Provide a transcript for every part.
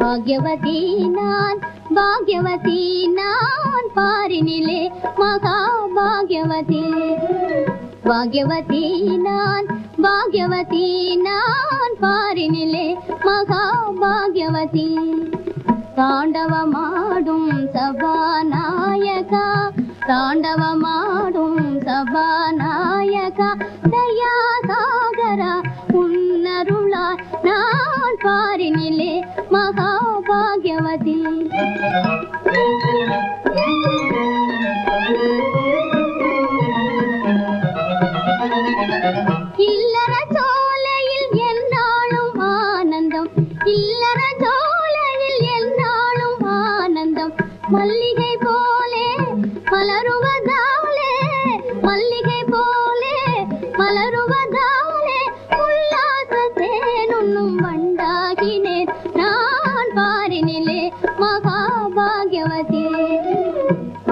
பாக்யவதி நான் பாக்யவதி நான் பாரினிலே மகா பாக்யவதி பாக்யவதி நான் பாக்யவதி நான் பாரினிலே மகா பாக்யவதி தாண்டவமாடும் சபாநாயகா தாண்டவமாடும் சபாநாயகா தயா பாரினிலே மகா இல்லற சோலையில் என்னாலும் ஆனந்தம். இல்லற சோலையில் என்னாலும் ஆனந்தம். மல்லிகை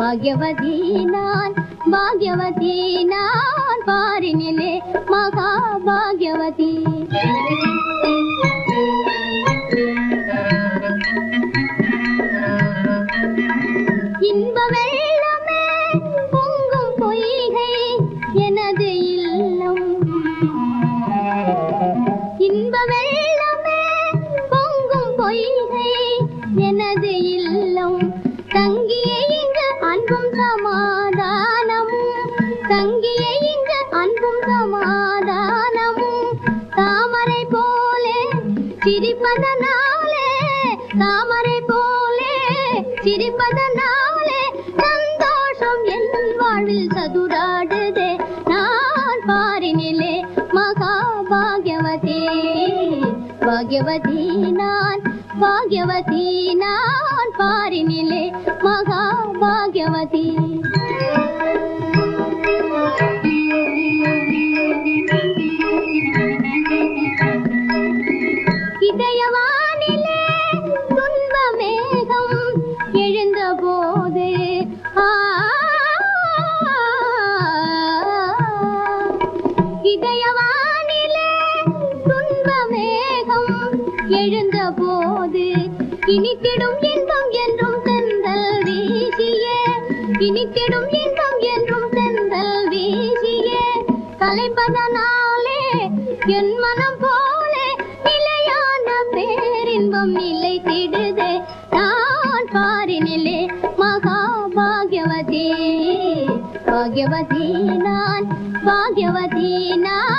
பாக்யவதி நான் பாக்யவதி நான் பாரினிலே மகா பாக்யவதி இன்ப பொங்கும் பொய்கை எனது இல்லம். சமாதானமும் தாமரை போலே சிரிப்பதனாலே தாமரை போலே சிரிப்பதனாலே சந்தோஷம் என் வாழ்வில் சதுராடுதே. நான் பாரினிலே மகா பாக்யவதி பாக்யவதி நான் பாக்யவதி நான் பாரினிலே இதயவானிலே துன்ப மேகம் எழுந்த போது ஆ, இதயவானிலே துன்ப மேகம் எழுந்த போது இனித்திடும் இன்பம் என்றும் செந்தல் வீசியே இனித்திடும் இன்பம் என்றும் செந்தல் வீசியே கலைப்பதனாலே भाग्यवतीना भाग्यवतीना